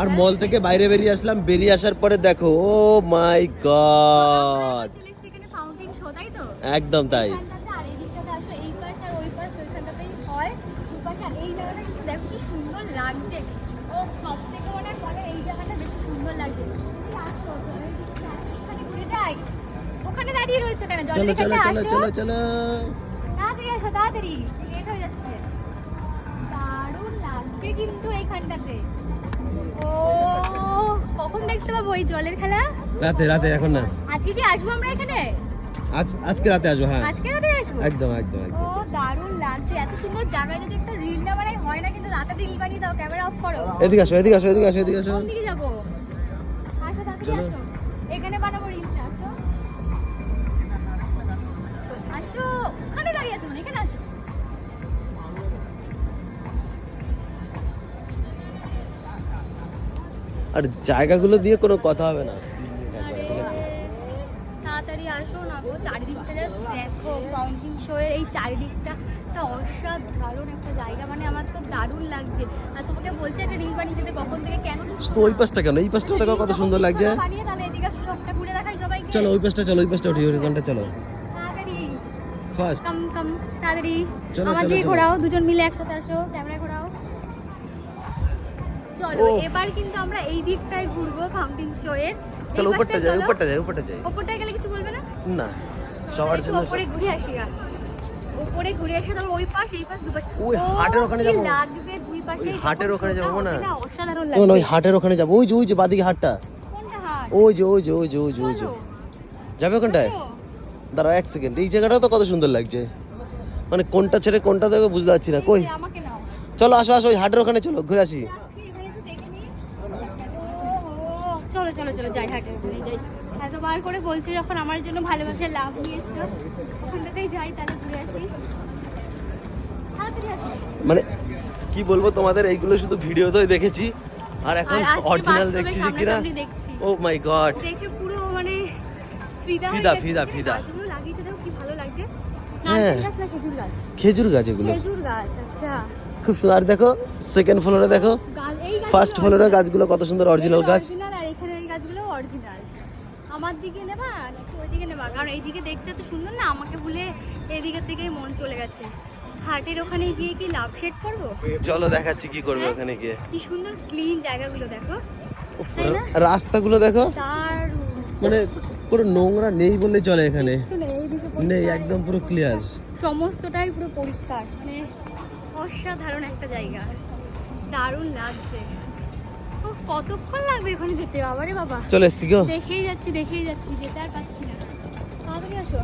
আর মল থেকে বাইরে বেরিয়ে আসলাম। বেরিয়ে আসার পরে দেখো, ও মাই গড। একদম তাই। কিন্তু এইখানটাতে ও কখন দেখতে পাবো এই জলের খেলা? রাতে রাতে এখন না। আজকে কি আসব আমরা এখানে? আজ আজকে রাতে আসব হ্যাঁ। আজকে রাতে আসব? একদম একদম একদম। ও দারুণ লাগছে। এত সুন্দর জায়গায় যদি একটা রিল না বানাই হয় না কিন্তু রাতে রিল বানিয়ে দাও ক্যামেরা অফ করো। এদিকে আসো এদিকে আসো এদিকে আসো এদিকে আসো। কোন দিকে যাব? আসো তাড়াতাড়ি আসো। এখানে বানাবো রিলটা আসো। আসো ওখানে দাঁড়িয়ে আছো মানে এখানে আসো। আর জায়গাগুলো দিয়ে কোনো কথা হবে না। তাড়াতাড়ি আসো না গো চারিদিকটা জাস্ট দেখো ফাউন্টেন শো এর এই চারিদিকটা একটা অসাধারণ একটা জায়গা মানে আমার খুব দারুণ লাগছে। আর তোমাকে বলছে একটা রিল বানিয়ে দিতে কখন থেকে কেন তো ওই পাশটা কেন? এই পাশটা দেখো কত সুন্দর লাগছে? বানিয়ে তাহলে এদিকে সবটা ঘুরে দেখাই সবাইকে। চলো ওই পাশটা চলো ওই পাশটা উঠি ওইখানটা চলো। তাড়াতাড়ি। ফার্স্ট কাম কাম তাড়াতাড়ি। চলো, আমার চলো, ঘোরাও দুজন মিলে একসাথে আসো ক্যামেরা ঘোরাও। চলো এবার কিন্তু আমরা এই দিকটায় ঘুরবো ফাউন্টেন শো এর। চলো উপরটা যাই উপরটা যাই উপরটা যাই। ওপরটায় গেলে কিছু বলবে না? না সবার জন্য ওপরে ঘুরে আসি গা ওপরে ঘুরে এসে তারপর ওই পাশ এই পাশ দুপাশ। ওই হাটের ওখানে যাব। লাগবে দুই পাশে হাটের ওখানে যাব না? অসাধারণ লাগবে। নয় হাটের ওখানে যাব। ওই যে ওই যে বাদিকে হাটটা। কোনটা হাট? ওই যে ওই যে ওই যে ওই যে ওই যে। যাবে ওখানটায়। দাঁড়াও এক সেকেন্ড। এই জায়গাটা তো কত সুন্দর লাগছে। মানে কোনটা ছেড়ে কোনটা দেখো বুঝতে পারছি না। কই? চলো আসো আসো ওই হাটের ওখানে চলো ঘুরে আসি যাচ্ছি, এখানে একটু দেখে নিই। ওহো, চলো চলো চলো যাই হাটের ওখানে যাই। এতবার করে বলছো যখন আমার জন্য লাভ নিয়ে এসছো ওখানটাতেই যাই তাহলে ঘুরে আসি। মানে কি বলব তোমাদের এইগুলো শুধু ভিডিওতেই দেখেছি আর এখন অরিজিনাল দেখছি যে কিনা? ও মাই গড দেখে পুরো মানে ফিদা ফিদা, ফিদা, ফিদা। লাগিয়েছে দেখো কি ভালো লাগছে। হ্যাঁ। খেজুর গাছ। খেজুর গাছ এগুলো। খেজুর গাছ আচ্ছা। খুব সুন্দর। দেখো সেকেন্ড ফ্লোরে দেখো ফার্স্ট ফ্লোরে গাছগুলো কত সুন্দর অরিজিনাল গাছ। অরিজিনাল আমার দিকে নেবা নাকি ওইদিকে নেবা? কারণ এইদিকে দেখতে তো সুন্দর না আমাকে ভুলে এদিকের দিকেই মন চলে গেছে। হাটের ওখানে গিয়ে কি লাভ শেড করব চলো দেখাচ্ছি কি করবে ওখানে গিয়ে। কি সুন্দর ক্লিন জায়গাগুলো দেখো? রাস্তাগুলো দেখো। মানে পুরো নোংরা নেই বলে চলে এখানে। নেই, এইদিকে নেই পরিষ্কার, একদম পুরো ক্লিয়ার সমস্তটাই পুরো পরিষ্কার। মানে অসাধারণ একটা জায়গা। দারুণ লাগছে। কতক্ষণ লাগবে ওখানে যেতে? বাবারে বাবা। চলে এসছি গো। দেখেই যাচ্ছি দেখেই যাচ্ছি যেতে আর পাচ্ছি না। তাড়াতাড়ি আসো।